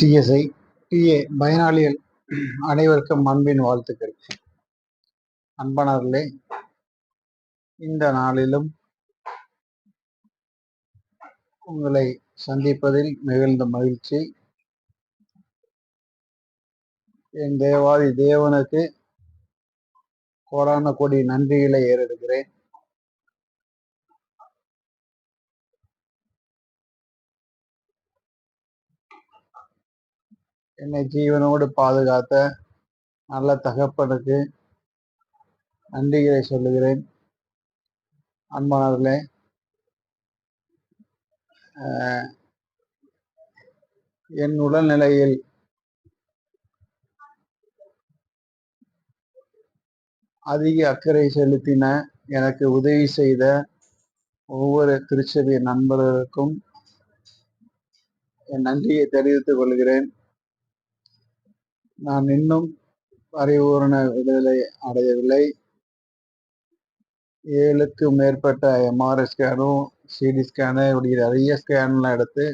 CSI DA பயனாளிகள் அனைவருக்கும் அன்பின் வாழ்த்துக்கள். அன்பனர்களே இந்த நாளிலும் உங்களை சந்திப்பதில் மிகுந்த மகிழ்ச்சி. என் தேவாதி தேவனுக்கு கோடான கோடி நன்றிகளை ஏறெடுக்கிறேன். என்னை ஜீவனோடு பாதுகாத்த நல்ல தகப்பனுக்கு நன்றிகளை சொல்லுகிறேன். அன்பானவர்களே என் உடல்நிலையில் அதிக அக்கறை செலுத்தின எனக்கு உதவி செய்த ஒவ்வொரு திருச்சபை நண்பர்களுக்கும் என் நன்றியை தெரிவித்துக் கொள்கிறேன். நான் இன்னும் பரிபூரண விடுதலை அடையவில்லை. ஏழுக்கும் மேற்பட்ட எம்ஆர்ஐ ஸ்கேனும் சிடி ஸ்கேனு இப்படி நிறைய ஸ்கேன்லாம் எடுத்து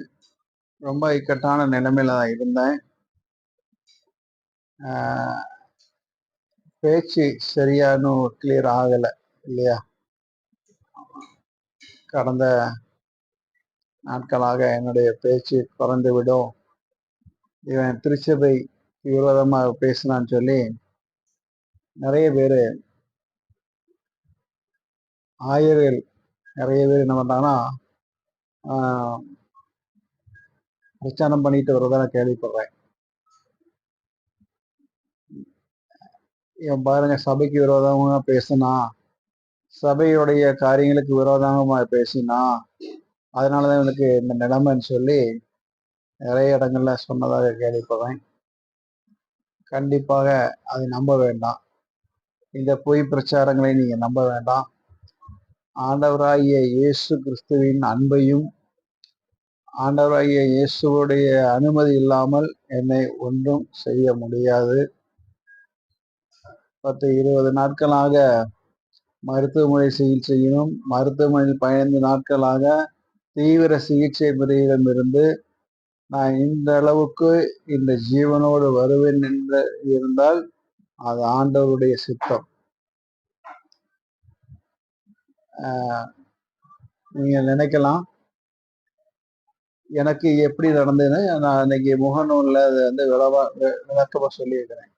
ரொம்ப இக்கட்டான நிலைமையில தான் இருந்தேன். பேச்சு சரியானு கிளியர் ஆகலை இல்லையா? கடந்த நாட்களாக என்னுடைய பேச்சு குறைந்துவிடும். இவன் திருச்சபை விரோதமாக பேசினான்னு சொல்லி நிறைய பேர் ஆயர்கள் நிறைய பேர் என்ன பண்ணாங்கன்னா பிரச்சாரம் பண்ணிட்டு வரதான் கேள்விப்படுறேன். என் பாருங்க சபைக்கு விரோதமாக பேசினா சபையுடைய காரியங்களுக்கு விரோதமாக பேசினா அதனாலதான் எனக்கு இந்த நிலைமைன்னு சொல்லி நிறைய இடங்கள்ல சொன்னதாக கேள்விப்படுறேன். கண்டிப்பாக அதை நம்ப வேண்டாம். இந்த பொய் பிரச்சாரங்களை நீங்கள் நம்ப வேண்டாம். ஆண்டவராகிய இயேசு கிறிஸ்துவின் அன்பையும் ஆண்டவராகிய இயேசுவோடைய அனுமதி இல்லாமல் என்னை ஒன்றும் செய்ய முடியாது. பத்து இருபது நாட்களாக மருத்துவமனை சிகிச்சையிலும் மருத்துவமனையில் பதினைந்து நாட்களாக தீவிர சிகிச்சை முறையிடமிருந்து நான் இந்த அளவுக்கு இந்த ஜீவனோடு வருவேன் என்று இருந்தால் அது ஆண்டவருடைய சித்தம். நீங்க நினைக்கலாம். எனக்கு எப்படி நடந்ததுன்னு நான் இன்னைக்கு முகநூல்ல அது வந்து விளவா விளக்கமா சொல்லியிருக்கிறேன்.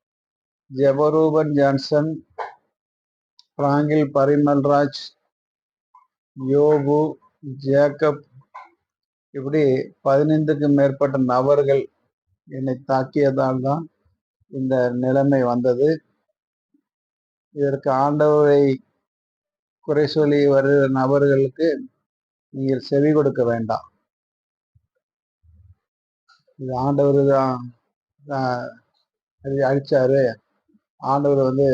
ஜெபரூபன் ஜான்சன் பிராங்கில் பரிமல்ராஜ் யோபு ஜேக்கப் இப்படி பதினைந்துக்கும் மேற்பட்ட நபர்கள் என்னை தாக்கியதால் தான் இந்த நிலைமை வந்தது. இதற்கு ஆண்டவரை குறை சொல்லி வருகிற நபர்களுக்கு நீங்கள் செவி கொடுக்க வேண்டாம். இது ஆண்டவர் தான் அழிச்சாரு. ஆண்டவர் வந்து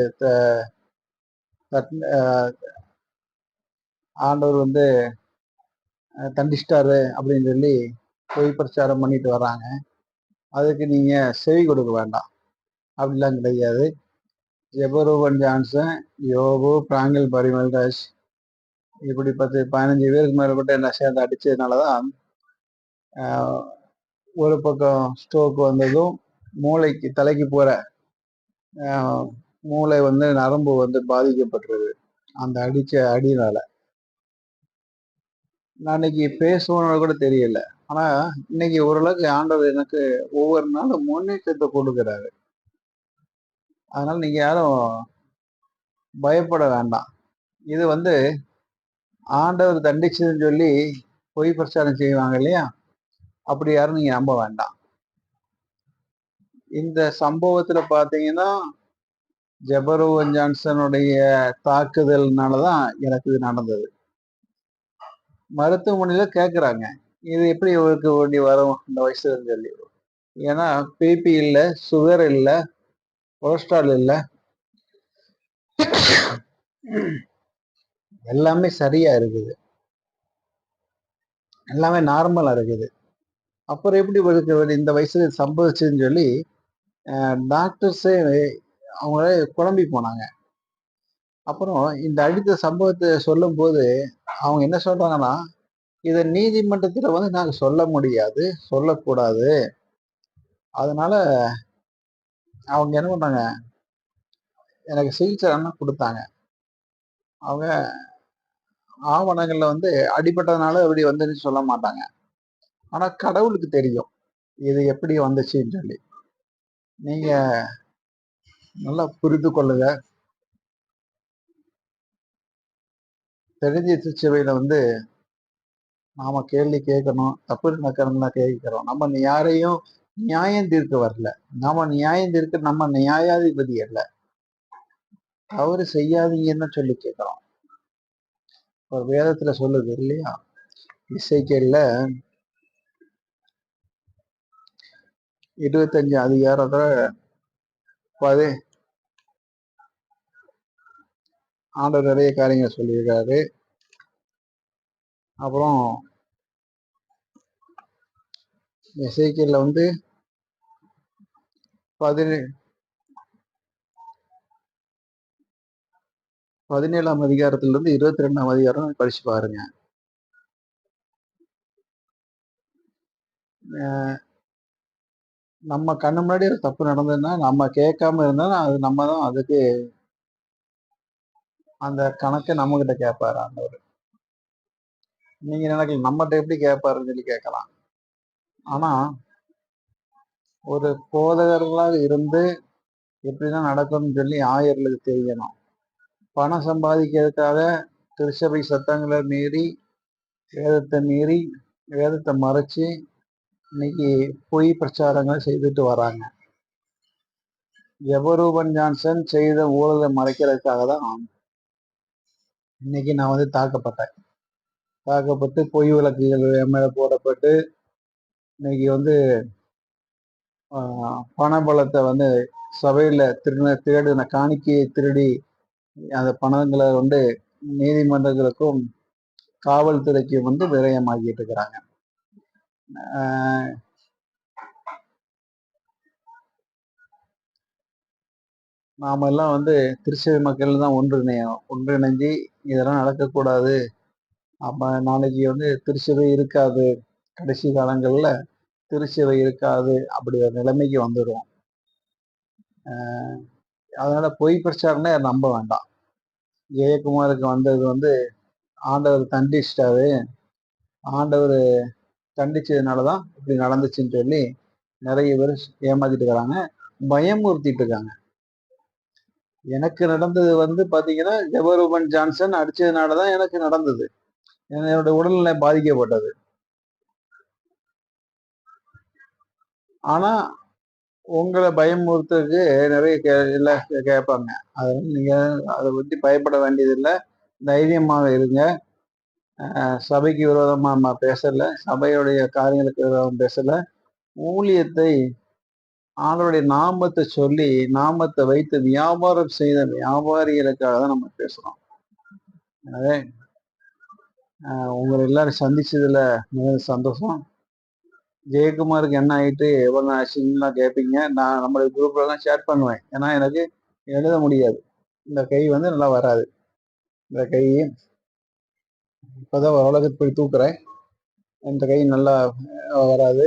ஆண்டவர் வந்து தண்டிச்சிட்டாரு அப்படின்னு சொல்லி பொய் பிரச்சாரம் பண்ணிட்டு வராங்க அதுக்கு நீங்கள் செவி கொடுக்க வேண்டாம். அப்படிலாம் கிடையாது. ஜெபரூபன் ஜான்சன் யோபு பிராங்கில் பரிமல்ராஜ் இப்படி பத்து பதினஞ்சு பேருக்கு மேற்பட்ட என்ன சேர்ந்து அடித்ததுனால தான் ஒரு பக்கம் ஸ்ட்ரோக் வந்ததும் மூளைக்கு தலைக்கு போகிற மூளை வந்து நரம்பு வந்து பாதிக்கப்பட்டுருது. அந்த அடித்த அடினால நான் இன்னைக்கு பேசுவோம்னு கூட தெரியல. ஆனா இன்னைக்கு ஓரளவுக்கு ஆண்டவர் எனக்கு ஒவ்வொரு நாளும் முன்னேற்றத்தை கொடுக்குறாரு. அதனால நீங்க யாரும் பயப்பட வேண்டாம். இது வந்து ஆண்டவர் தண்டிச்சதுன்னு சொல்லி பொய் பிரச்சாரம் செய்வாங்க இல்லையா? அப்படி யாரும் நீங்க நம்ப வேண்டாம். இந்த சம்பவத்துல பாத்தீங்கன்னா ஜெபரோவன் ஜான்சனுடைய தாக்குதல்னாலதான் எனக்கு இது நடந்தது. மருத்துவமனையில கேட்குறாங்க இது எப்படி இவருக்கு வேண்டி வரும் இந்த வயசுலன்னு சொல்லி. ஏன்னா பிபி இல்லை சுகர் இல்லை கொலஸ்ட்ரால் இல்லை. எல்லாமே சரியா இருக்குது. எல்லாமே நார்மலா இருக்குது. அப்புறம் எப்படி இவருக்கு இந்த வயசுல சம்பவிச்சுன்னு சொல்லி டாக்டர்ஸே அவங்களே குழம்பி போனாங்க. அப்புறம் இந்த அடித்த சம்பவத்தை சொல்லும் போது அவங்க என்ன சொல்றாங்கன்னா இதை நீதிமன்றத்தில் வந்து நாங்கள் சொல்ல முடியாது சொல்லக்கூடாது. அதனால அவங்க என்ன பண்ணாங்க எனக்கு சிகிச்சை அண்ணன் கொடுத்தாங்க. அவங்க ஆவணங்களில் வந்து அடிபட்டதுனால இப்படி வந்துன்னு சொல்ல மாட்டாங்க. ஆனால் கடவுளுக்கு தெரியும் இது எப்படி வந்துச்சுன்னு சொல்லி. நீங்கள் நல்லா புரிந்து கொள்ளுங்க. தெரிஞ்ச திருச்சபையில வந்து நாம கேள்வி கேட்கணும் தப்பு நடக்கிறதுனா கேட்கிறோம். நம்ம யாரையும் நியாயம் தீர்க்க வரல. நாம நியாயம் தீர்க்க நம்ம நியாயாதிபதி அல்ல. தவறு செய்யாதீங்கன்னு சொல்லி கேட்கிறோம். ஒரு வேதத்துல சொல்லுது இல்லையா? இசைக்கல்ல இருபத்தஞ்சு அதிகாரத்துல பதி ஆண்டவர் நிறைய காரியங்கள் சொல்லியிருக்காரு. அப்புறம் இசைக்கல்ல வந்து பதினே பதினேழாம் அதிகாரத்திலிருந்து இருபத்தி ரெண்டாம் அதிகாரம் படிச்சு பாருங்க. நம்ம கண்ணு முன்னாடி தப்பு நடந்ததுன்னா நம்ம கேட்காம இருந்தா அது நம்ம தான் அதுக்கு அந்த கணக்கை நம்ம கிட்ட கேட்பாரு ஆண்டவர். நீங்க நினைக்கல நம்மகிட்ட எப்படி கேட்பாருன்னு சொல்லி கேட்கலாம். ஆனா ஒரு போதகர்களாக இருந்து எப்படிதான் நடக்கணும்னு சொல்லி ஆயர்களுக்கு தெரியணும். பணம் சம்பாதிக்கிறதுக்காக திருச்சபை சட்டங்களை மீறி வேதத்தை மீறி வேதத்தை மறைச்சு இன்னைக்கு பொய் பிரச்சாரங்கள் செய்துட்டு வராங்க. எவரூபன் ஜான்சன் செய்த ஊழலை மறைக்கிறதுக்காக தான் இன்னைக்கு நான் வந்து தாக்கப்பட்டேன். தாக்கப்பட்டு பொய் விளக்குகள் என் மேல போடப்பட்டு இன்னைக்கு வந்து பணபலத்தை வந்து சபையில திருந திருடின காணிக்கையை திருடி அந்த பணங்களை வந்து நீதிமன்றங்களுக்கும் காவல்துறைக்கும் வந்து விரயமாகிட்டு இருக்கிறாங்க. நாம எல்லாம் வந்து திருச்செவி மக்கள் தான் ஒன்றிணையணும் ஒன்றிணைஞ்சு இதெல்லாம் நடக்கக்கூடாது. அப்ப நாளைக்கு வந்து திருச்சபை இருக்காது. கடைசி காலங்கள்ல திருச்சபை இருக்காது அப்படி ஒரு நிலைமைக்கு வந்துடும் அதனால பொய் பிரச்சாரம்னா நம்ப வேண்டாம். ஜெயக்குமாருக்கு வந்தது வந்து ஆண்டவர் தண்டிச்சிட்டாரு. ஆண்டவர் தண்டிச்சதுனாலதான் இப்படி நடந்துச்சுன்னு சொல்லி நிறைய பேர் ஏமாத்திட்டு இருக்கிறாங்க. பயமுறுத்திட்டு இருக்காங்க. எனக்கு நடந்தது வந்து பாத்தீங்கன்னா ஜபரூபன் ஜான்சன் அடிச்சதுனாலதான் எனக்கு நடந்தது. என்னோட உடல்நிலை பாதிக்கப்பட்டது. ஆனா உங்களை பயமுறுத்துறதுக்கு நிறைய கே இல்லை கேட்பாங்க அதனால நீங்க அதை பற்றி பயப்பட வேண்டியதில்லை. தைரியமாக இருங்க. சபைக்கு விரோதமாக நம்ம பேசலை. சபையுடைய காரியங்களுக்கு விரோதம் பேசலை. ஊழியத்தை ஆளுடைய நாமத்தை சொல்லி நாமத்தை வைத்து வியாபாரம் செய்த வியாபாரிகளுக்காக தான் நம்ம பேசுறோம். எனவே உங்களை எல்லாரும் சந்திச்சதுல மிக சந்தோஷம். ஜெயக்குமாருக்கு என்ன ஆயிட்டு எவ்வளோ ஆச்சுலாம் கேட்பீங்க நான் நம்மளுடைய குரூப்ல ஷேர் பண்ணுவேன். ஏன்னா எனக்கு எழுத முடியாது. இந்த கை வந்து நல்லா வராது. இந்த கை இப்போதான் ஓரளவுக்கு போய் தூக்குறேன். இந்த கை நல்லா வராது.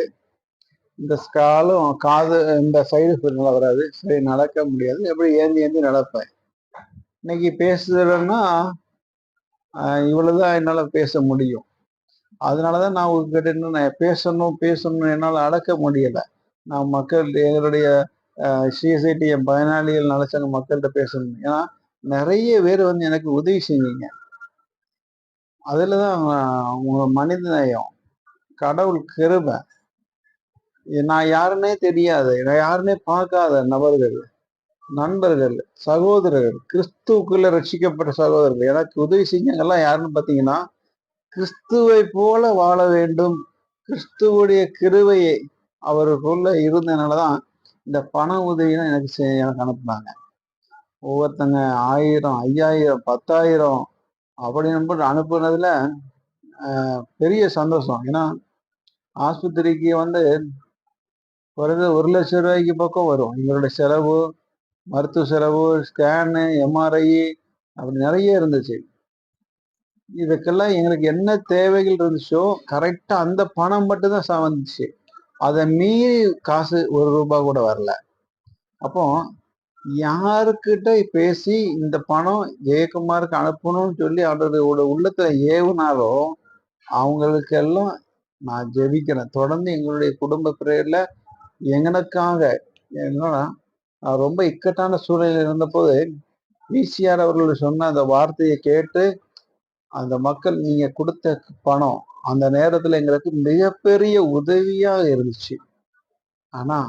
இந்த ஸ்காலும் காது இந்த சைடு நல்லா வராது. சரி நடக்க முடியாது. எப்படி ஏந்தி ஏந்தி நடப்பேன்? இன்னைக்கு பேசுறேன்னா இவ்வளவுதான் என்னால் பேச முடியும். அதனால தான் நான் உங்ககிட்ட இன்னும் நான் பேசணும் பேசணும் என்னால் அடக்க முடியல. நான் மக்கள் எங்களுடைய சிஎஸ்ஐடி பயனாளிகள் நினைச்சாங்க மக்கள்கிட்ட பேசணும் ஏன்னா நிறைய பேர் வந்து எனக்கு உதவி செஞ்சீங்க. தான் உங்க மனித நேயம் கடவுள் கிருபை. நான் யாருன்னே தெரியாது. நான் யாருன்னே பார்க்காத நபர்கள் நண்பர்கள் சகோதரர்கள் கிறிஸ்துவுக்குள்ள ரட்சிக்கப்பட்ட சகோதரர்கள். எனக்கு உதவி செஞ்சவங்கெல்லாம் யாருன்னு பார்த்தீங்கன்னா கிறிஸ்துவை போல வாழ வேண்டும். கிறிஸ்துவுடைய கிருவையை அவருக்குள்ள இருந்ததுனாலதான் இந்த பண உதவிதான் எனக்கு எனக்கு அனுப்புனாங்க. ஒவ்வொருத்தங்க ஆயிரம் ஐயாயிரம் பத்தாயிரம் அப்படின்னு அனுப்புனதுல பெரிய சந்தோஷம். ஏன்னா ஆஸ்பத்திரிக்கு வந்து குறைஞ்ச ஒரு லட்சம் ரூபாய்க்கு பக்கம் வரும். எங்களுடைய செலவு மருத்துவ செலவு ஸ்கேனு எம்ஆர்ஐ அப்படி நிறைய இருந்துச்சு. இதுக்கெல்லாம் எங்களுக்கு என்ன தேவைகள் இருந்துச்சோ கரெக்டாக அந்த பணம் மட்டும்தான் வந்துச்சு. அதை மீறி காசு ஒரு ரூபாய் கூட வரல. அப்போ யாருக்கிட்ட பேசி இந்த பணம் ஜெயக்குமாருக்கு அனுப்பணும்னு சொல்லி அவரோட உள்ளத்துல ஏவுனாலும் அவங்களுக்கெல்லாம் நான் ஜெபிக்கிறேன். தொடர்ந்து எங்களுடைய குடும்ப பிரேயர்ல எங்கனுக்காக என்னன்னா நான் ரொம்ப இக்கட்டான சூழலில் இருந்தபோது விசிஆர் அவர்கள் சொன்ன அந்த வார்த்தையை கேட்டு அந்த மக்கள் நீங்க கொடுத்த பணம் அந்த நேரத்துல எங்களுக்கு மிகப்பெரிய உதவியா இருந்துச்சு. ஆனா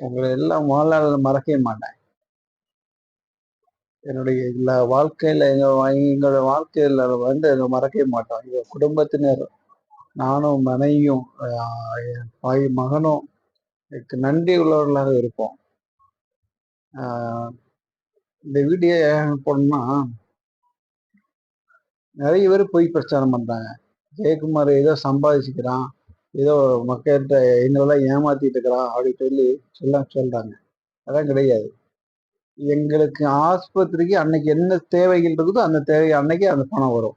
உங்களை எல்லாம் வாழ்நாள் மறக்கவே மாட்டேன். என்னுடைய எல்லா வாழ்க்கையில எங்க எங்களோட வாழ்க்கையில வந்து மறக்கவே மாட்டோம். எங்க குடும்பத்தினர் நானும் மனைவியும் என் மகனும் நன்றி உள்ளவர்களாக இருப்போம். இந்த வீடியோ போனோம்னா நிறைய பேர் பொய் பிரச்சாரம் பண்ணுறாங்க ஜெயக்குமார் ஏதோ சம்பாதிச்சுக்கிறான் ஏதோ மக்கள்கிட்ட எங்களெல்லாம் ஏமாத்திட்டு இருக்கிறான் அப்படின்னு சொல்லி சொல்ல சொல்கிறாங்க அதான் கிடையாது. எங்களுக்கு ஆஸ்பத்திரிக்கு அன்னைக்கு என்ன தேவைகள் இருக்குதோ அந்த தேவை அன்னைக்கு அந்த பணம் வரும்.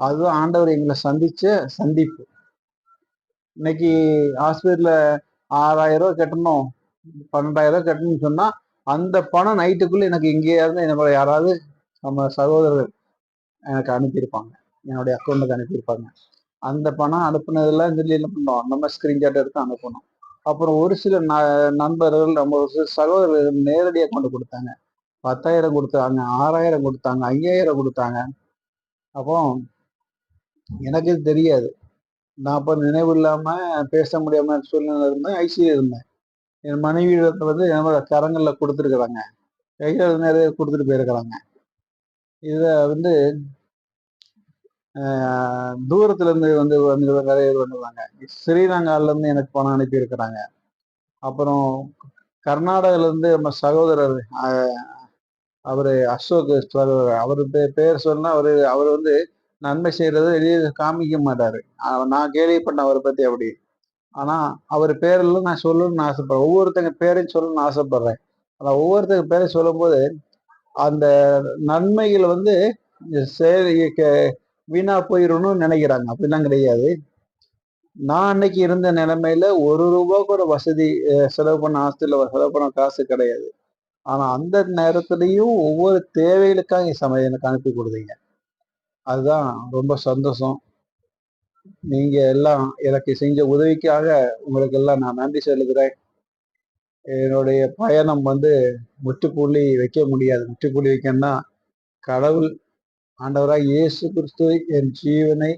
அதுதான் ஆண்டவர் எங்களை சந்திச்ச சந்திப்பு. இன்னைக்கு ஆஸ்பத்திரியில் ஆறாயிரம் ரூபா கட்டணும். பன்னெண்டாயிரம் ரூபா கட்டணும்னு சொன்னா அந்த பணம் நைட்டுக்குள்ள எனக்கு இங்கேயாவது என்னோட யாராவது நம்ம சகோதரர்கள் எனக்கு அனுப்பியிருப்பாங்க. என்னுடைய அக்கௌண்ட்டுக்கு அனுப்பியிருப்பாங்க. அந்த பணம் அனுப்புனதெல்லாம் சொல்லி என்ன பண்ணோம்? நம்ம ஸ்கிரீன்ஷாட் எடுத்து அனுப்பணும். அப்புறம் ஒரு சில ந நண்பர்கள் நம்ம ஒரு சில சகோதரர்கள் நேரடியாக கொண்டு கொடுத்தாங்க. பத்தாயிரம் கொடுத்தாங்க ஆறாயிரம் கொடுத்தாங்க ஐயாயிரம் கொடுத்தாங்க. அப்போ எனக்கு தெரியாது. நான் அப்போ நினைவு இல்லாமல் பேச முடியாம சூழ்நிலை இருந்தேன். ஐசியில் இருந்தேன். என் மனைவி வந்து என்னோட கரங்களில் கொடுத்துருக்குறாங்க. கையில் நிறைய கொடுத்துட்டு போயிருக்கிறாங்க. இதை வந்து தூரத்துலேருந்து வந்து வந்து நிறைய இது வந்துருவாங்க ஸ்ரீலங்காலேருந்து எனக்கு பணம் அனுப்பியிருக்கிறாங்க. அப்புறம் கர்நாடகாலேருந்து நம்ம சகோதரர் அவர் அசோக் அவர் பேர் சொன்னால் அவர் அவர் வந்து நன்மை செய்யறது வெளியே காமிக்க மாட்டாரு. நான் கேள்விப்பட்டேன் அவரை பத்தி அப்படி. ஆனா அவர் பேரெல்லாம் நான் சொல்லணும்னு ஆசைப்படுறேன். ஒவ்வொருத்தங்க பேரையும் சொல்லணும்னு ஆசைப்படுறேன். ஆனா ஒவ்வொருத்தங்க பேரையும் சொல்லும்போது அந்த நன்மைகள் வந்து வீணா போயிடணும்னு நினைக்கிறாங்க. அப்படிலாம் கிடையாது. நான் அன்னைக்கு இருந்த நிலைமையில ஒரு ரூபா கூட வசதி செலவு பண்ண ஆஸ்திரியில செலவு பண்ண காசு கிடையாது. ஆனா அந்த நேரத்துலையும் ஒவ்வொரு தேவைகளுக்காக சமயம் எனக்கு அனுப்பி கொடுத்தீங்க. அதுதான் ரொம்ப சந்தோஷம். நீங்க எல்லாம் எனக்கு செஞ்ச உதவிக்காக உங்களுக்கு எல்லாம் நான் நன்றி செலுத்துறேன் என்னுடைய பயணம் வந்து முற்றுப்புள்ளி வைக்க முடியாது. முற்றுப்புள்ளி வைக்கன்னா கடவுள் ஆண்டவராக இயேசு கிறிஸ்து என் ஜீவனை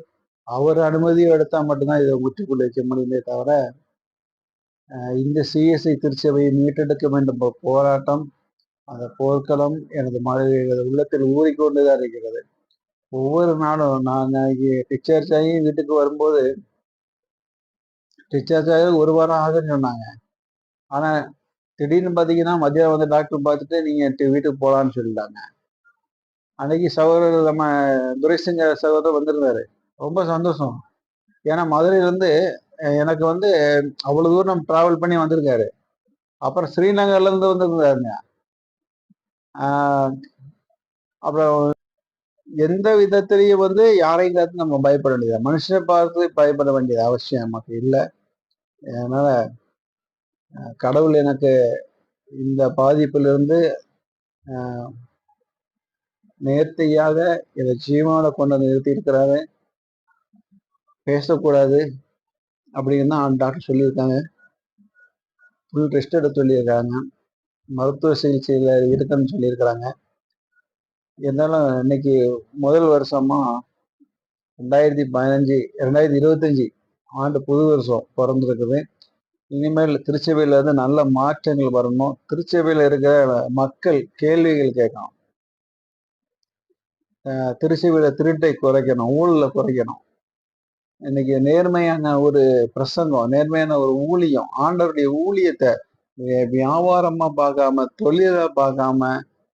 அவர் அனுமதியை எடுத்தால் மட்டும்தான் இதை முற்றுப்புள்ளி வைக்க முடியுமே தவிர இந்த சிஎஸ்ஐ திருச்சபையை மீட்டெடுக்க வேண்டும். போராட்டம் அந்த போர்க்களம் எனது மழை உள்ளத்தில் ஊறிக்கொண்டுதான் இருக்கிறது. ஒவ்வொரு நாளும் நான் டிஸ்சார்ஜ் ஆகி வீட்டுக்கு வரும்போது டிஸ்சார்ஜ் ஆகி ஒரு வாரம் ஆகுதுன்னு சொன்னாங்க. ஆனால் திடீர்னு பார்த்தீங்கன்னா மதியம் வந்து டாக்டர் பார்த்துட்டு நீங்கள் வீட்டுக்கு போகலான்னு சொல்லிட்டாங்க. அன்னைக்கு சகோதரர் நம்ம துரைசிங்க சகோதரர் வந்திருந்தாரு. ரொம்ப சந்தோஷம். ஏன்னா மதுரையிலேருந்து எனக்கு வந்து அவ்வளோ தூரம் ட்ராவல் பண்ணி வந்திருக்காரு. அப்புறம் ஸ்ரீநகர்லேருந்து வந்திருந்தாருங்க. அப்புறம் எந்த விதத்திலையும் வந்து யாரையும் பார்த்து நம்ம பயப்பட வேண்டியது மனுஷனை பார்த்து பயப்பட வேண்டியது அவசியம் நமக்கு இல்லை. அதனால கடவுள் எனக்கு இந்த பாதிப்பிலிருந்து நேர்த்தியாக இதை ஜீவனோட கொண்டு வந்து நிறுத்தி இருக்கிறாரு. பேசக்கூடாது அப்படின்னு தான் டாக்டர் சொல்லியிருக்காங்க. ஃபுல் ரெஸ்ட் எடுத்து சொல்லியிருக்காங்க. மருத்துவ சிகிச்சையில் இருக்குன்னு சொல்லியிருக்கிறாங்க. இருந்தாலும் இன்னைக்கு முதல் வருஷமா ரெண்டாயிரத்தி பதினஞ்சு ரெண்டாயிரத்தி இருபத்தஞ்சி ஆண்டு புது வருஷம் பிறந்திருக்குது. இனிமேல் திருச்சபையில் வந்து நல்ல மாற்றங்கள் வரணும். திருச்சபையில் இருக்கிற மக்கள் கேள்விகள் கேட்கணும். திருச்சபையில் திருட்டை குறைக்கணும் ஊழல குறைக்கணும். இன்னைக்கு நேர்மையான ஒரு பிரசங்கம் நேர்மையான ஒரு ஊழியம் ஆண்டவருடைய ஊழியத்தை வியாபாரமா பார்க்காம தொழிலா பார்க்காம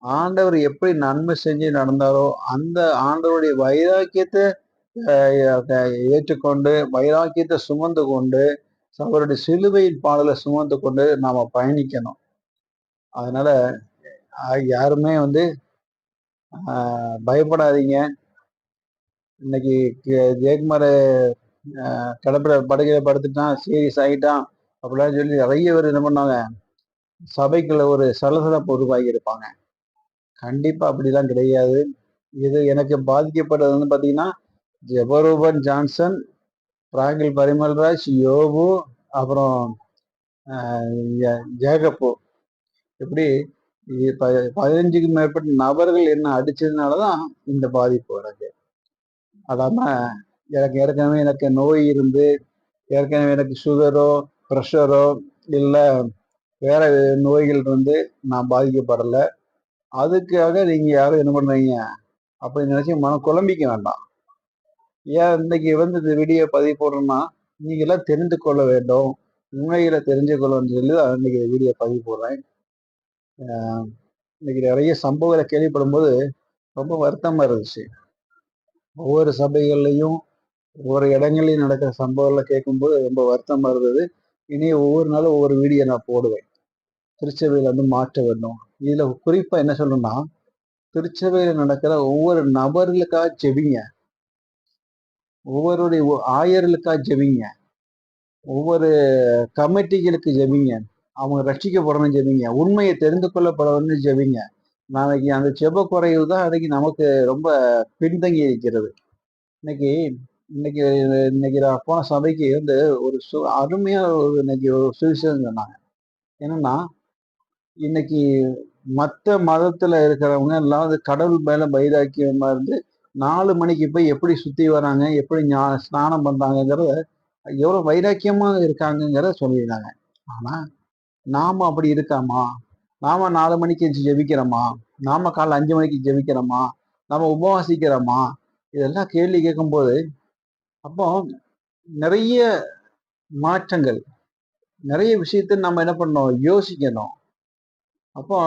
ஆண்டவர் எப்படி நன்மை செஞ்சு நடந்தாரோ அந்த ஆண்டவருடைய வைராக்கியத்தை ஏற்றுக்கொண்டு வைராக்கியத்தை சுமந்து கொண்டு அவருடைய சிலுவையின் பாடலை சுமந்து கொண்டு நாம பயணிக்கணும். அதனால யாருமே வந்து பயப்படாதீங்க. இன்னைக்கு ஜெயக்குமார் கிடப்பிட படுகையில படுத்துட்டான் சீரியஸ் ஆகிட்டான் அப்படிலாம் சொல்லி நிறைய பேர் என்ன பண்ணாங்க சபைக்குள்ள ஒரு சலசலப்பு உருவாகி இருப்பாங்க. கண்டிப்பா அப்படிலாம் கிடையாது. இது எனக்கு பாதிக்கப்பட்டது வந்து பாத்தீங்கன்னா ஜெபரூபன் ஜான்சன் பிராங்கில் பரிமல்ராஜ் யோபு அப்புறம் ஜேகப்பு. இப்படி பதினஞ்சுக்கு மேற்பட்ட நபர்கள் என்ன அடிச்சதுனாலதான் இந்த பாதிப்பு எனக்கு அதாம எனக்கு ஏற்கனவே எனக்கு நோய் இருந்து ஏற்கனவே எனக்கு சுகரோ ப்ரெஷரோ இல்லை வேற நோய்கள் இருந்து நான் பாதிக்கப்படலை. அதுக்காக நீங்க யாரும் என்ன பண்றீங்க? அப்படி நினைச்சு மனம் குழம்பிக்க வேண்டாம். ஏன் இன்னைக்கு வந்து இந்த வீடியோ பதிவு போடுறோம்னா நீங்க எல்லாம் தெரிந்து கொள்ள வேண்டும். உண்மைகளை தெரிஞ்சு கொள்ளணும்னு சொல்லி இன்னைக்கு வீடியோ பதிவு போடுறேன். இன்னைக்கு நிறைய சம்பவங்களை கேள்விப்படும் போது ரொம்ப வருத்தமா இருந்துச்சு. ஒவ்வொரு சபைகள்லையும் ஒவ்வொரு இடங்கள்லையும் நடக்கிற சம்பவங்களை கேட்கும்போது ரொம்ப வருத்தமா இருந்தது. இனி ஒவ்வொரு நாளும் ஒவ்வொரு வீடியோ நான் போடுவேன். திருச்சபையில் வந்து மாற்ற வேண்டும். இதில் குறிப்பாக என்ன சொல்லணும்னா திருச்சபையில் நடக்கிற ஒவ்வொரு நபர்களுக்காக ஜெபிங்க. ஒவ்வொருடைய ஆயர்களுக்காக ஜெபிங்க. ஒவ்வொரு கமிட்டிகளுக்கு ஜெபிங்க. அவங்க ரட்சிக்கப்படணும் ஜெபிங்க. உண்மையை தெரிந்து கொள்ளப்படணும்னு ஜெபிங்க. நாளைக்கு அந்த செப குறைவு தான் அன்னைக்கு நமக்கு ரொம்ப பின்தங்கி இருக்கிறது. இன்னைக்கு இன்னைக்கு இன்னைக்கு நான் போன சபைக்கு வந்து ஒரு சு அருமையான ஒரு இன்னைக்கு ஒரு சுவிசேஷம் சொன்னாங்க. என்னன்னா இன்னைக்கு மற்ற மதத்துல இருக்கிறவங்க எல்லாம் கடவுள் மேல வைராக்கியமா இருந்து நாலு மணிக்கு போய் எப்படி சுத்தி வராங்க எப்படி ஸ்நானம் பண்றாங்கிறத எவ்வளவு வைராக்கியமா இருக்காங்கிறத சொல்லியிருந்தாங்க ஆனா நாம அப்படி இருக்காமா? நாம நாலு மணிக்கு ஜெபிக்கிறோமா? நாம காலை அஞ்சு மணிக்கு ஜெபிக்கிறோமா? நாம உபவாசிக்கிறோமா? இதெல்லாம் கேள்வி கேட்கும்போது அப்போ நிறைய மாற்றங்கள் நிறைய விஷயத்த நம்ம என்ன பண்ணோம் யோசிக்கணும். அப்போ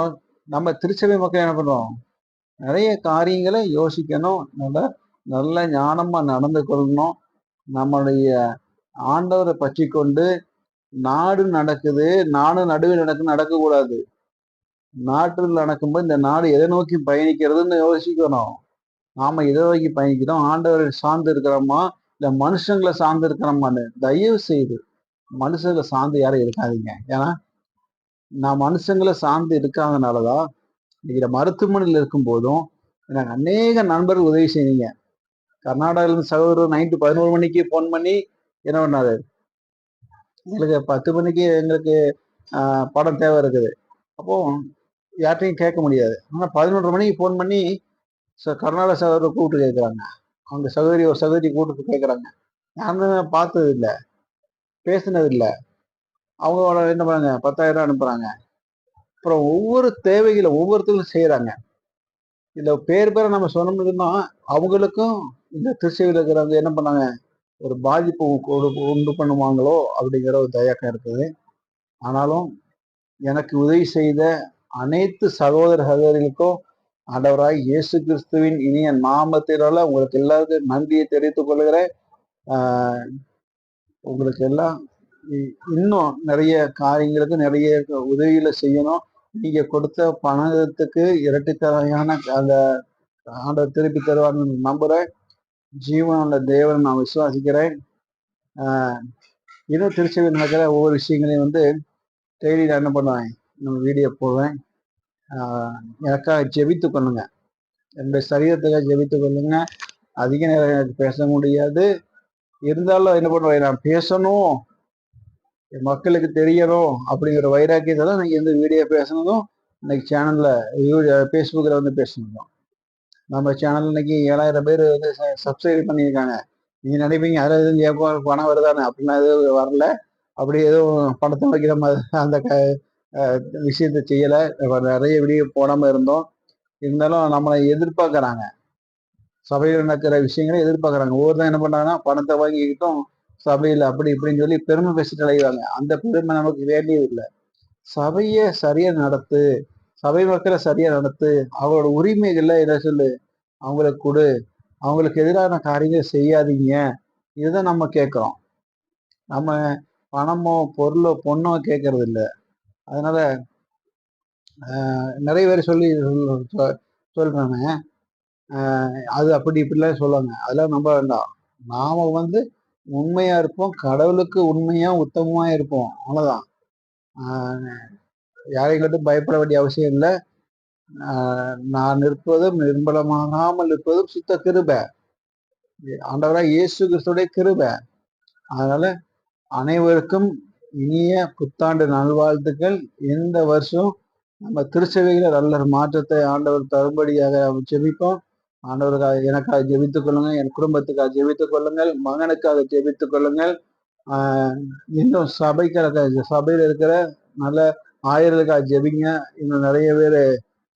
நம்ம திருச்சபை மக்கள் என்ன பண்ணுவோம்? நிறைய காரியங்களை யோசிக்கணும். நல்ல நல்ல ஞானமா நடந்து கொள்ளணும். நம்மளுடைய ஆண்டவரை பற்றி கொண்டு நாடு நடக்குது. நாடு நடுவில் நடக்கு நடக்கக்கூடாது. நாட்டில் நடக்கும்போது இந்த நாடு எதை நோக்கி பயணிக்கிறதுன்னு யோசிக்கணும். நாம எதை நோக்கி பயணிக்கிறோம்? ஆண்டவரை சார்ந்து இருக்கிறோமா? இல்லை மனுஷங்களை சார்ந்து இருக்கிறோமான்னு? தயவு செய்து மனுஷங்களை சார்ந்து யாரும் இருக்காதீங்க. ஏன்னா நான் மனுஷங்களை சார்ந்து இருக்காதனாலதான் இன்னைக்கு மருத்துவமனையில் இருக்கும் போதும் எனக்கு அநேக நண்பர்கள் உதவி செய்வீங்க. கர்நாடகாவிலிருந்து சகோதரர் நைட்டு பதினோரு மணிக்கு ஃபோன் பண்ணி என்ன பண்ணாரு? எங்களுக்கு பத்து மணிக்கு எங்களுக்கு படம் தேவை இருக்குது. அப்போ யார்ட்டையும் கேட்க முடியாது. ஆனால் பதினொன்று மணிக்கு ஃபோன் பண்ணி கர்நாடக சகோதரர் கூப்பிட்டு கேட்குறாங்க. அவங்க சகோதரி ஒரு சகோதரி கூப்பிட்டு கேட்குறாங்க. யாருமே பார்த்தது இல்லை பேசினது இல்லை அவங்க என்ன பண்ணாங்க பத்தாயிரம் அனுப்புறாங்க. அப்புறம் ஒவ்வொரு தேவைகளை ஒவ்வொருத்தரும் செய்கிறாங்க இந்த பேர் பேரை நம்ம சொன்னோம்னா அவங்களுக்கும் இந்த திருச்சியில் இருக்கிறவங்க என்ன பண்ணாங்க? ஒரு பாதிப்பு உண்டு பண்ணுவாங்களோ அப்படிங்கிற ஒரு தயக்கம் இருக்குது. ஆனாலும் எனக்கு உதவி செய்த அனைத்து சகோதர சகோதரிகளுக்கும் ஆண்டவராய் இயேசு கிறிஸ்துவின் இனிய நாமத்தினால உங்களுக்கு எல்லாருக்கும் நன்றியை தெரிவித்துக் கொள்கிறேன். உங்களுக்கு எல்லாம் இன்னும் நிறைய காரியங்களுக்கு நிறைய உதவிகளை செய்யணும். நீங்க கொடுத்த பணத்துக்கு இரட்டித்தரையான அந்த ஆண்டை திருப்பி தருவாங்கன்னு நம்புறேன். ஜீவனுள்ள தேவன் நான் விசுவாசிக்கிறேன். இன்னும் திருச்சியில் நடக்கிற ஒவ்வொரு விஷயங்களையும் வந்து டெய்லி நான் என்ன பண்ணுவேன்? நம்ம வீடியோ போடுவேன். எனக்காக ஜெபித்து கொள்ளுங்க. என்னுடைய சரீரத்துக்காக ஜெபித்து கொள்ளுங்க. அதிக நேரம் எனக்கு பேச முடியாது. இருந்தாலும் என்ன பண்ணுவேன்? நான் பேசணும். மக்களுக்கு தெரியணும் அப்படிங்கிற வைராக்கியத்தை தான் நீங்கள் இந்த வீடியோ பேசுனதும் இன்னைக்கு சேனலில் ஃபேஸ்புக்கில் வந்து பேசினதும். நம்ம சேனல் இன்னைக்கு ஏழாயிரம் பேர் வந்து சப்ஸ்கிரைப் பண்ணியிருக்காங்க. நீங்கள் நினைப்பீங்க அதில் எதுவும் ஏப்பம் பணம் வருதானே அப்படின்னா எதுவும் வரல. அப்படி எதுவும் பணத்தை வைக்கிற மாதிரி அந்த க விஷயத்தை செய்யலை. நிறைய வீடியோ போடாமல் இருந்தோம். இருந்தாலும் நம்மளை எதிர்பார்க்குறாங்க. சபையில் நடக்கிற விஷயங்களை எதிர்பார்க்குறாங்க. ஒவ்வொருத்தரும் என்ன பண்ணுறாங்கன்னா பணத்தை வாங்கிக்கிட்டும் சபையில் அப்படி இப்படின்னு சொல்லி பெருமை பேசிட்டு அழைவாங்க அந்த பெருமை நமக்கு வேண்டியது இல்லை. சபையை சரியா நடத்து சபை மக்களை சரியா நடத்து அவங்களோட உரிமைகள்ல என்ன சொல்லு. அவங்களுக்கு கொடு. அவங்களுக்கு எதிரான காரியங்கள் செய்யாதீங்க. இதுதான் நம்ம கேட்குறோம். நம்ம பணமோ பொருளோ பொண்ணோ கேட்கறது இல்லை. அதனால நிறைய பேர் சொல்லி சொல்றாங்க. அது அப்படி இப்படிலாம் சொல்லுவாங்க. அதெல்லாம் நம்ப வேண்டாம். நாம வந்து உண்மையா இருப்போம் கடவுளுக்கு உண்மையா உத்தமமா இருப்போம். அவ்வளவுதான். யாரையும் கட்டும் பயப்பட வேண்டிய அவசியம் இல்லை. நான் இருப்பதும் நிர்மலமாகாமல் இருப்பதும் சுத்த கிருபை. ஆண்டவராக இயேசு கிறிஸ்துடைய கிருப. அதனால அனைவருக்கும் இனிய புத்தாண்டு நல்வாழ்த்துக்கள். இந்த வருஷம் நம்ம திருச்சபையில் நல்ல மாற்றத்தை ஆண்டவர் தரும்படியாக ஜெபிப்போம் ஆண்டவருக்காக எனக்காக ஜெபித்துக் கொள்ளுங்கள். என் குடும்பத்துக்காக ஜெபித்துக் கொள்ளுங்கள். மகனுக்காக ஜெபித்துக் கொள்ளுங்கள். இன்னும் சபைக்காக சபையில் இருக்கிற நல்ல ஆயர்களுக்காக ஜெபிங்க. இன்னும் நிறைய பேர்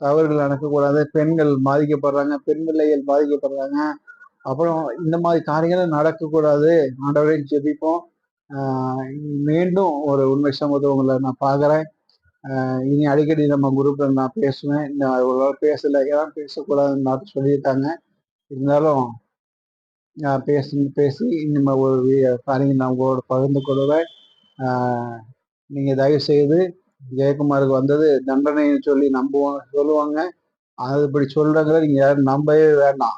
தவறுகள் நடக்கக்கூடாது. பெண்கள் பாதிக்கப்படுறாங்க. பெண் பிள்ளைகள் பாதிக்கப்படுறாங்க. அப்புறம் இந்த மாதிரி காரியங்கள் நடக்கக்கூடாது. ஆண்டவரையும் ஜெபிப்போம். மீண்டும் ஒரு உண்மை சமூகத்தை உங்களை நான் பார்க்குறேன். இனி அடிக்கடி நம்ம குரூப்ல நான் பேசுவேன். நான் பேசல ஏன்னா பேசக்கூடாதுன்னு நான் சொல்லியிருக்காங்க. இருந்தாலும் நான் பேசி பேசி இனிமே ஒரு காரியம் நான் உங்களோட பகிர்ந்து கொள்வேன். நீங்கள் தயவு செய்து ஜெயக்குமாருக்கு வந்தது தண்டனைன்னு சொல்லி நம்புவோம் சொல்லுவாங்க. அது இப்படி சொல்றாங்க நீங்கள் யாரும் நம்பவே வேண்டாம்.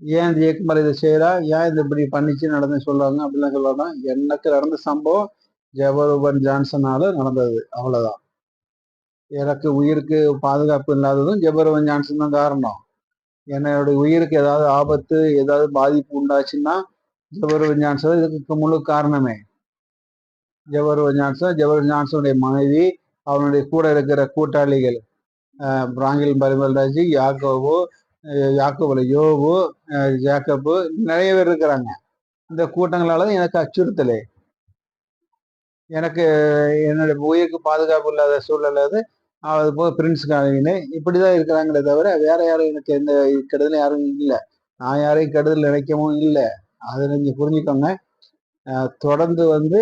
ஏன் ஜெயக்குமார் இதை செய்கிறா ஏன் இது இப்படி பண்ணிச்சு நடந்து சொல்கிறாங்க அப்படிலாம் சொல்லுவாங்க எனக்கு நடந்த சம்பவம் ஜெபரூபன் ஜான்சனால நடந்தது. அவ்வளவுதான். எனக்கு உயிருக்கு பாதுகாப்பு இல்லாததும் ஜெபரூபன் ஜான்சன் தான் காரணம். என்னுடைய உயிருக்கு ஏதாவது ஆபத்து ஏதாவது பாதிப்பு உண்டாச்சுன்னா ஜெபரூபன் ஜான்சன் இதுக்கு முழு காரணமே. ஜெபரூபன் ஜான்சன் ஜெபரூபன் ஜான்சனுடைய மனைவி அவனுடைய கூட இருக்கிற கூட்டாளிகள் பிராங்கில் பரிமல்ராஜி யாக்கோவு யாக்கோவில் யோபு ஜேக்கப்பு நிறைய பேர் இருக்கிறாங்க. இந்த கூட்டங்களால எனக்கு அச்சுறுத்தலே. எனக்கு என்னுடைய உயிருக்கு பாதுகாப்பு இல்லாத சூழல் அது. அது போக பிரின்ஸ் காலின்னு இப்படி தான் இருக்கிறாங்களே தவிர வேற யாரும் எனக்கு எந்த கெடுதலும் யாரும் இல்லை. நான் யாரையும் கெடுதல் நினைக்கவும் இல்லை. அதை நீங்கள் புரிஞ்சுக்கோங்க. தொடர்ந்து வந்து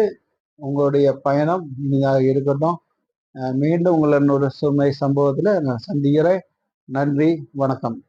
உங்களுடைய பயணம் இனிதாக இருக்கட்டும். மீண்டும் உங்களை என்னோட சுமை சம்பவத்தில் நான் சந்திக்கிறேன். நன்றி வணக்கம்.